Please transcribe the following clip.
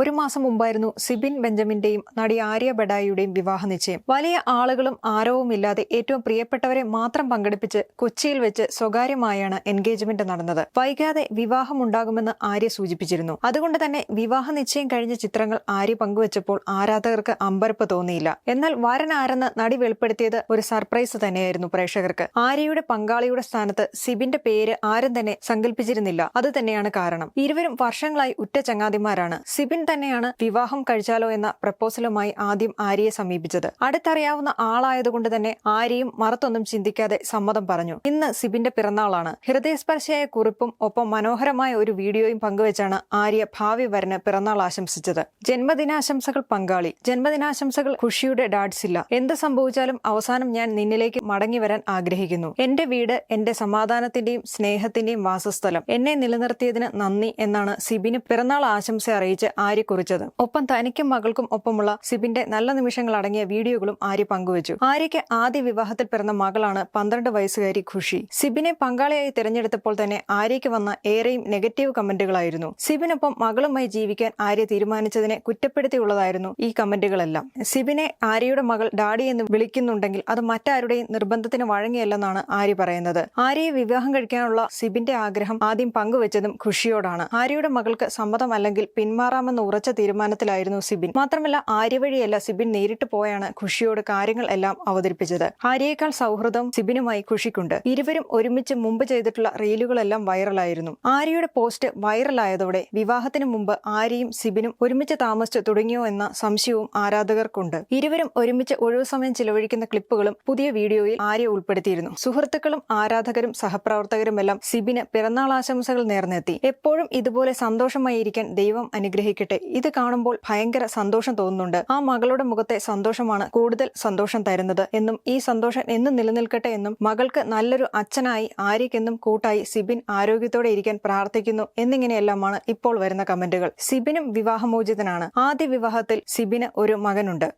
ഒരു മാസം മുമ്പായിരുന്നു സിബിൻ ബെഞ്ചമിന്റെയും നടി ആര്യ ബഡായിയുടെയും വിവാഹ നിശ്ചയം. വലിയ ആളുകളും ആരവുമില്ലാതെ ഏറ്റവും പ്രിയപ്പെട്ടവരെ മാത്രം പങ്കെടുപ്പിച്ച് കൊച്ചിയിൽ വെച്ച് സ്വകാര്യമായാണ് എൻഗേജ്മെന്റ് നടന്നത്. വൈകാതെ വിവാഹമുണ്ടാകുമെന്ന് ആര്യ സൂചിപ്പിച്ചിരുന്നു. അതുകൊണ്ട് തന്നെ വിവാഹ നിശ്ചയം കഴിഞ്ഞ ചിത്രങ്ങൾ ആര്യ പങ്കുവച്ചപ്പോൾ ആരാധകർക്ക് അമ്പരപ്പ് തോന്നിയില്ല. എന്നാൽ വരൻ ആരെന്ന് നടി വെളിപ്പെടുത്തിയത് ഒരു സർപ്രൈസ് തന്നെയായിരുന്നു പ്രേക്ഷകർക്ക്. ആര്യയുടെ പങ്കാളിയുടെ സ്ഥാനത്ത് സിബിന്റെ പേര് ആരും തന്നെ സങ്കല്പിച്ചിരുന്നില്ല അത് തന്നെയാണ് കാരണം. ഇരുവരും വർഷങ്ങളായി ഉറ്റ ചങ്ങാതിമാരാണ്. സിബിൻ തന്നെയാണ് വിവാഹം കഴിച്ചാലോ എന്ന പ്രപ്പോസലുമായി ആദ്യം ആര്യയെ സമീപിച്ചത്. അടുത്തറിയാവുന്ന ആളായതുകൊണ്ട് തന്നെ ആര്യയും മറത്തൊന്നും ചിന്തിക്കാതെ സമ്മതം പറഞ്ഞു. ഇന്ന് സിബിന്റെ പിറന്നാളാണ്. ഹൃദയസ്പർശിയായ കുറിപ്പും ഒപ്പം മനോഹരമായ ഒരു വീഡിയോയും പങ്കുവച്ചാണ് ആര്യ ഭാവി വരന് പിറന്നാൾ ആശംസിച്ചത്. ജന്മദിനാശംസകൾ പങ്കാളി. ജന്മദിനാശംസകൾ ഖുഷിയുടെ ഡാഡ്സില്ല എന്ത് സംഭവിച്ചാലും അവസാനം ഞാൻ നിന്നിലേക്ക് മടങ്ങി വരാൻ ആഗ്രഹിക്കുന്നു. എന്റെ വീട് എന്റെ സമാധാനത്തിന്റെയും സ്നേഹത്തിന്റെയും വാസസ്ഥലം. എന്നെ നിലനിർത്തിയതിന് നന്ദി എന്നാണ് സിബിന് പിറന്നാൾ ആശംസ അറിയിച്ച് ആര്യ കുറിച്ചത്. ഒപ്പം തനിക്കും മകൾക്കും ഒപ്പമുള്ള സിബിന്റെ നല്ല നിമിഷങ്ങൾ അടങ്ങിയ വീഡിയോകളും ആര്യ പങ്കുവച്ചു. ആര്യയ്ക്ക് ആദ്യ വിവാഹത്തിൽ പിറന്ന മകളാണ് പന്ത്രണ്ട് വയസ്സുകാരി ഖുഷി. സിബിനെ പങ്കാളിയായി തിരഞ്ഞെടുത്തപ്പോൾ തന്നെ ആര്യയ്ക്ക് വന്ന ഏറെയും നെഗറ്റീവ് കമന്റുകളായിരുന്നു. സിബിനൊപ്പം മകളുമായി ജീവിക്കാൻ ആര്യ തീരുമാനിച്ചതിനെ കുറ്റപ്പെടുത്തിയുള്ളതായിരുന്നു ഈ കമന്റുകളെല്ലാം. സിബിനെ ആര്യയുടെ മകൾ ഡാഡി എന്ന് വിളിക്കുന്നുണ്ടെങ്കിൽ അത് മറ്റാരുടെയും നിർബന്ധത്തിന് വഴങ്ങിയല്ലെന്നാണ് ആര്യ പറയുന്നത്. ആര്യയെ വിവാഹം കഴിക്കാനുള്ള സിബിന്റെ ആഗ്രഹം ആദ്യം പങ്കുവച്ചതും ഖുഷിയോടാണ്. ആര്യയുടെ മകൾക്ക് സമ്മതമല്ലെങ്കിൽ പിന്മാറാമെന്ന ഉറച്ച തീരുമാനത്തിലായിരുന്നു സിബിൻ. മാത്രമല്ല ആര്യ വഴിയല്ല സിബിൻ നേരിട്ട് പോയാണ് ഖുഷിയോട് കാര്യങ്ങൾ എല്ലാം അവതരിപ്പിച്ചത്. ആര്യയേക്കാൾ സൗഹൃദം സിബിനുമായി ഖുഷിക്കുണ്ട് ഇരുവരും ഒരുമിച്ച് മുമ്പ് ചെയ്തിട്ടുള്ള റീലുകളെല്ലാം വൈറലായിരുന്നു. ആര്യയുടെ പോസ്റ്റ് വൈറലായതോടെ വിവാഹത്തിന് മുമ്പ് ആര്യയും സിബിനും ഒരുമിച്ച് താമസിച്ചു തുടങ്ങിയോ എന്ന സംശയവും ആരാധകർക്കുണ്ട്. ഇരുവരും ഒരുമിച്ച് ഒഴിവു സമയം ചിലവഴിക്കുന്ന ക്ലിപ്പുകളും പുതിയ വീഡിയോയിൽ ആര്യ ഉൾപ്പെടുത്തിയിരുന്നു. സുഹൃത്തുക്കളും ആരാധകരും സഹപ്രവർത്തകരും എല്ലാം സിബിന് പിറന്നാൾ ആശംസകൾ നേർന്നെത്തി. എപ്പോഴും ഇതുപോലെ സന്തോഷമായിരിക്കാൻ ദൈവം അനുഗ്രഹിക്കട്ടെ. ഇത് കാണുമ്പോൾ ഭയങ്കര സന്തോഷം തോന്നുന്നുണ്ട്. ആ മകളുടെ മുഖത്തെ സന്തോഷമാണ് കൂടുതൽ സന്തോഷം തരുന്നത് എന്നും ഈ സന്തോഷം എന്നും നിലനിൽക്കട്ടെ എന്നും മകൾക്ക് നല്ലൊരു അച്ഛനായി ആര്യക്കെന്നും കൂട്ടായി സിബിൻ ആരോഗ്യത്തോടെ ഇരിക്കാൻ പ്രാർത്ഥിക്കുന്നു എന്നിങ്ങനെയെല്ലാമാണ് ഇപ്പോൾ വരുന്ന കമന്റുകൾ. സിബിനും വിവാഹമോചിതനാണ്. ആദ്യ വിവാഹത്തിൽ സിബിന് ഒരു മകനുണ്ട്.